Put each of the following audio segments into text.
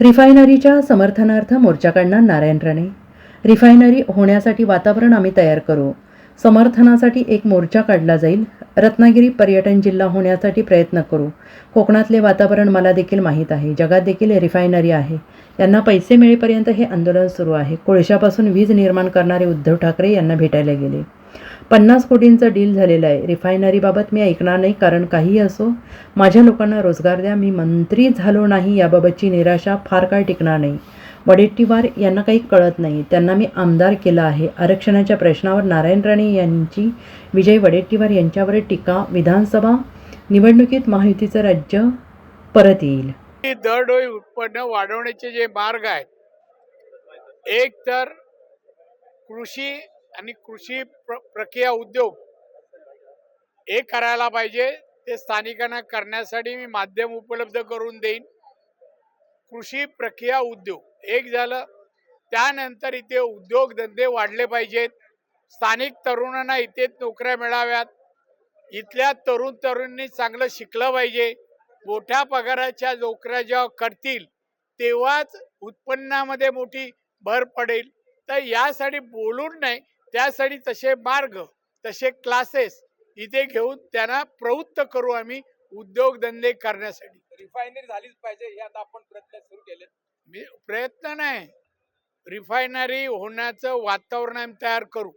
रिफायनरीच्या समर्थनार्थ मोर्चा काढणार नारायण राणे. रिफायनरी होण्यासाठी वातावरण आम्ही तयार करू. समर्थनासाठी एक मोर्चा काढला जाईल. रत्नागिरी पर्यटन जिल्हा होण्यासाठी प्रयत्न करू. कोकणातले वातावरण मला देखील माहीत आहे. जगात देखील रिफायनरी आहे. यांना पैसे मिळेपर्यंत हे आंदोलन सुरू आहे. कोळशापासून वीज निर्माण करणारे उद्धव ठाकरे यांना भेटायला गेले. पन्नास कोटींचं डील झालेलं आहे. रिफायनरीबाबत मी ऐकणार नाही कारण काहीही असो माझ्या लोकांना रोजगार द्या. मी मंत्री झालो नाही याबाबतची निराशा फार काळ टिकणार नाही. वडेट्टीवार यांना काही कळत नाही. त्यांना मी आमदार केला आहे. आरक्षणाच्या प्रश्नावर नारायण राणे यांची विजय वडेट्टीवार यांच्यावर टीका विधानसभा निवडणुकीत महायुतीचं राज्य परत येईल. दरडोई उत्पन्न वाढवण्याचे जे मार्ग आहेत एक तर कृषी आणि कृषी प्र प्रक्रिया उद्योग हे करायला पाहिजे. ते स्थानिकांना करण्यासाठी मी माध्यम उपलब्ध करून देईन. कृषी प्रक्रिया उद्योग एक झालं. त्यानंतर इथे उद्योगधंदे वाढले पाहिजेत. स्थानिक तरुणांना इथे नोकऱ्या मिळाव्यात. इथल्या तरुण तरुणींनी चांगलं शिकलं पाहिजे. मोठ्या पगाराच्या नोकऱ्या जेव्हा करतील तेव्हाच उत्पन्नामध्ये मोठी भर पडेल. तर यासाठी बोलून नाही त्यासाठी तसे मार्ग तसे क्लासेस इथे घेऊन त्यांना प्रवृत्त करू आम्ही उद्योगधंदे करण्यासाठी. रिफायनरी झालीच पाहिजे हे आता आपण प्रयत्न सुरू केले मी प्रयत्न नाही. रिफायनरी होण्याचं वातावरण आम्ही तयार करू.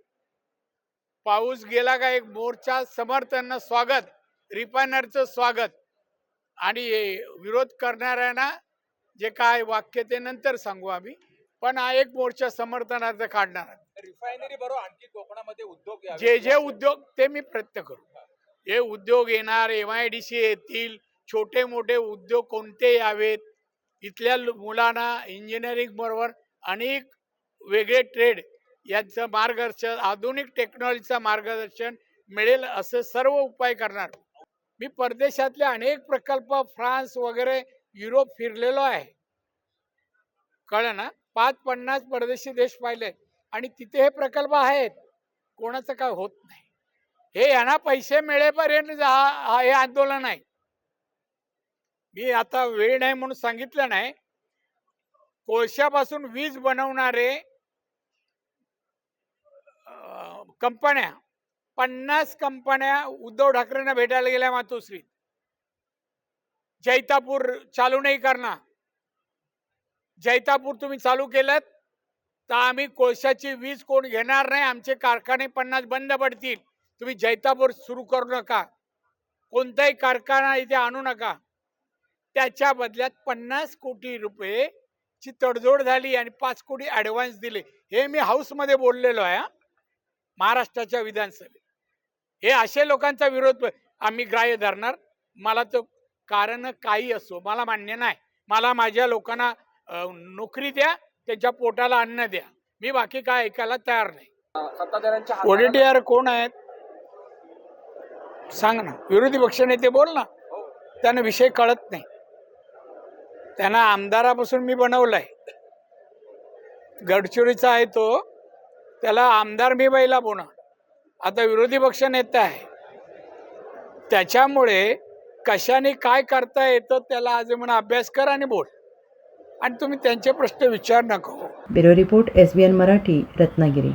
पाऊस गेला का एक मोर्चा समर्थन स्वागत रिफायनरचं स्वागत. आणि विरोध करणाऱ्यांना जे काय वाक्य ते नंतर सांगू आम्ही. पण हा एक मोर्चा समर्थनार्थ काढणार रिफायनरी बरोबर आणखी कोकणामध्ये उद्योग जे जे उद्योग ते मी प्रयत्न करू. हे उद्योग येणार एम आय डी सी येतील छोटे मोठे उद्योग कोणते यावेत? इथल्या मुलांना इंजिनिअरिंग बरोबर अनेक वेगळे ट्रेड यांचं मार्गदर्शन आधुनिक टेक्नॉलॉजीचं मार्गदर्शन मिळेल असं सर्व उपाय करणार. मी परदेशातले अनेक प्रकल्प फ्रान्स वगैरे युरोप फिरलेलो आहे. कळलं ना? पाच पन्नास परदेशी देश पाहिले आणि तिथे हे प्रकल्प आहेत कोणाचं काय होत नाही. हे यांना पैसे मिळेपर्यंत हा हे आंदोलन आहे. मी आता वेळ नाही म्हणून सांगितलं नाही. कोळशापासून वीज बनवणारे कंपन्या पन्नास कंपन्या उद्धव ठाकरेंना भेटायला गेल्या मातोश्रीत. जैतापूर चालू नाही करणार. जैतापूर तुम्ही चालू केलं तर आम्ही कोळशाची वीज कोण घेणार नाही आमचे कारखाने पन्नास बंद पडतील. तुम्ही जैतापूर सुरू करू नका. कोणताही कारखाना इथे आणू नका. त्याच्या बदल्यात पन्नास कोटी रुपये ची तडजोड झाली आणि पाच कोटी ॲडव्हान्स दिले. हे मी हाऊसमध्ये बोललेलो आहे महाराष्ट्राच्या विधानसभेत. हे असे लोकांचा विरोध आम्ही ग्राह्य धरणार. मला तो कारण काही असो मला मान्य नाही. मला माझ्या लोकांना नोकरी द्या. त्यांच्या पोटाला अन्न द्या. मी बाकी काय ऐकायला तयार नाही. ओडीटीआर कोण आहेत? सांग ना. विरोधी पक्षनेते बोल ना. त्यांना विषय कळत नाही. त्यांना आमदारापासून मी बनवलाय. गडचिरोलीचा आहे तो. त्याला आमदार मी बैला बोना आता विरोधी पक्ष नेता आहे. त्याच्यामुळे कशाने काय करता येतं त्याला आज म्हणा अभ्यास कर आणि बोल. आणि तुम्ही त्यांचे प्रश्न विचार नको हो. Bureau report S B N Marathi Ratnagiri.